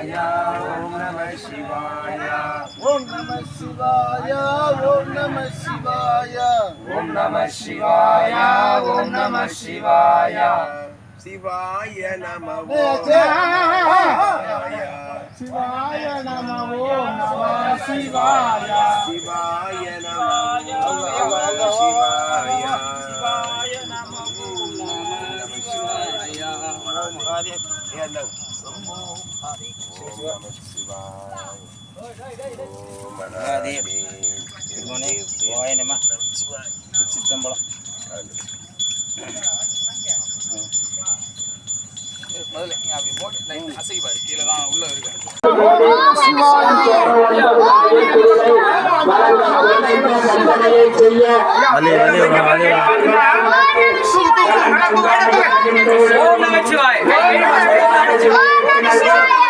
Om Namah Shivaya. Om Namah Shivaya. Om Namah Shivaya. Om Namah Shivaya. Shivaya. Namah. Shivaya Namah. Shivaya Shivaya Namah. Shivaya Shivaya Namah. Shivaya Shivaya Namah. Shivaya சித்தம்பழம் முதல்ல அப்படி போட்டு அசைப்பாது கீழே தான் உள்ள இருக்கு ஓம் நமச்சிவாய் ஓம் நமச்சிவாய்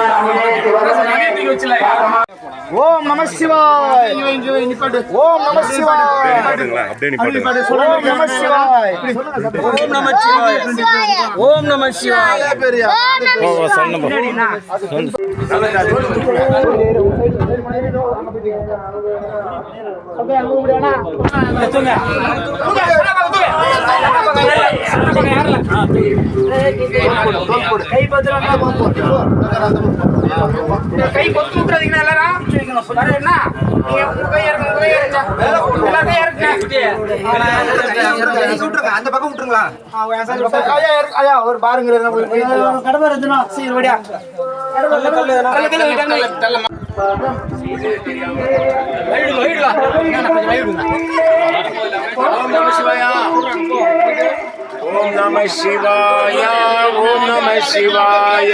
சிவாய. ஓம் நம சிவாய. ஓம் நம சிவாய. ஓம் நம சிவாய. ஓம் நம சிவாய. அந்த பக்கம் விட்டுருங்களா? ஒரு பாருங்க கடமை இருந்துனா ஓம் நம சிவாயா ஓம் நம சிவாய.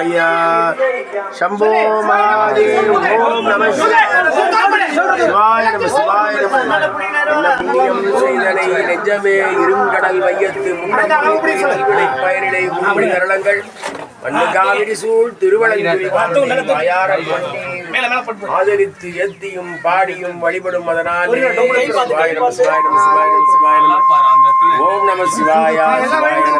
சிவாய शंभो महादेव ओम नमः शिवाय நம சிவாய நம நெஞ்சமே இருங்கடல் வையத்து பயனிலை மூடி கரளங்கள் மண்ணு காவிரி சூழ் திருவளங்குடி ஆதரித்து எத்தியும் பாடியும் வழிபடும் அதனால் ஓம் நம சிவாய சிவாய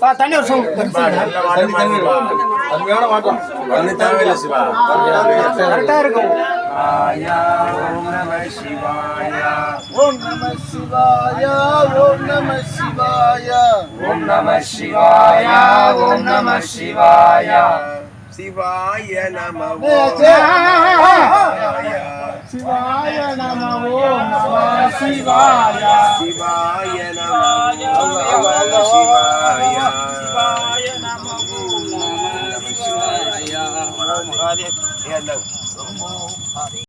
தண்ணி ஒரு மாட்டமா அருமையான மாற்றம் ஒண்ணு தேவையில்லை சிவா கரெக்டா இருக்கும் ஓம் நம சிவாய ஓம் நம சிவாய ஓம் நம சிவாய ஓம் நம சிவாய ஓம் நம சிவாய சிவாய நம சிவாய 天 know.